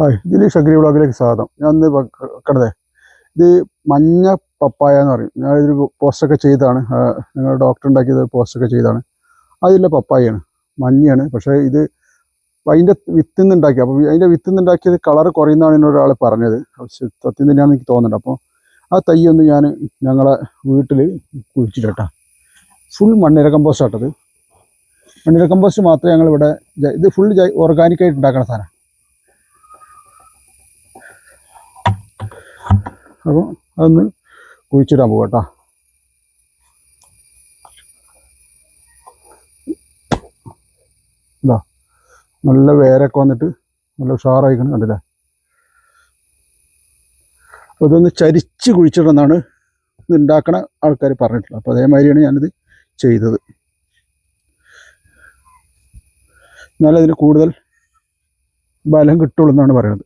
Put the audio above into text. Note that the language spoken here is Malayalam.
ഹായ് ഇതിൽ ഷഗ്രി വ്ളോഗിലേക്ക് സ്വാഗതം. ഞാൻ ഇന്ന് കടതെ ഇത് മഞ്ഞ പപ്പായ എന്ന് പറയും. ഞാൻ ഇതൊരു പോസ്റ്റൊക്കെ ചെയ്താണ് ഞങ്ങൾ ഡോക്ടർ ഉണ്ടാക്കിയത് പോസ്റ്റൊക്കെ ചെയ്താണ് അതിലെ പപ്പായയാണ് മഞ്ഞയാണ്. പക്ഷേ ഇത് അതിന്റെ വിത്തിൽ നിന്ന് ഉണ്ടാക്കി അപ്പോൾ അതിന്റെ വിത്തിൽ നിന്ന് ഉണ്ടാക്കിയത് കളർ കുറയുന്നതാണ് എന്നോട് ഒരാൾ പറഞ്ഞത്. സത്യം തന്നെയാണ് എനിക്ക് തോന്നുന്നുണ്ട്. അപ്പോൾ ആ തൈ ഒന്ന് ഞാൻ ഞങ്ങളെ വീട്ടിൽ കുഴിച്ചിട്ടാ ഫുൾ മണ്ണിര കമ്പോസ്റ്റ് ആട്ടത്. മണ്ണിര കമ്പോസ്റ്റ് മാത്രമേ ഞങ്ങളിവിടെ ഇത് ഫുൾ ഓർഗാനിക്കായിട്ട് ഉണ്ടാക്കുന്ന സാധനം. അപ്പോൾ അതൊന്ന് കുഴിച്ചിടാൻ പോകട്ടോ കേട്ടോ ഇതാ നല്ല വേരൊക്കെ വന്നിട്ട് നല്ല ഉഷാറായിക്കണം കണ്ടില്ലേ? അപ്പോൾ ഇതൊന്ന് ചരിച്ച് കുഴിച്ചിടണമെന്നാണ് ഇത് ഉണ്ടാക്കണ ആൾക്കാർ പറഞ്ഞിട്ടുള്ളത്. അപ്പോൾ അതേമാതിരിയാണ് ഞാനിത് ചെയ്തത്. എന്നാലതിന് കൂടുതൽ ബലം കിട്ടുള്ളൂ എന്നാണ് പറയുന്നത്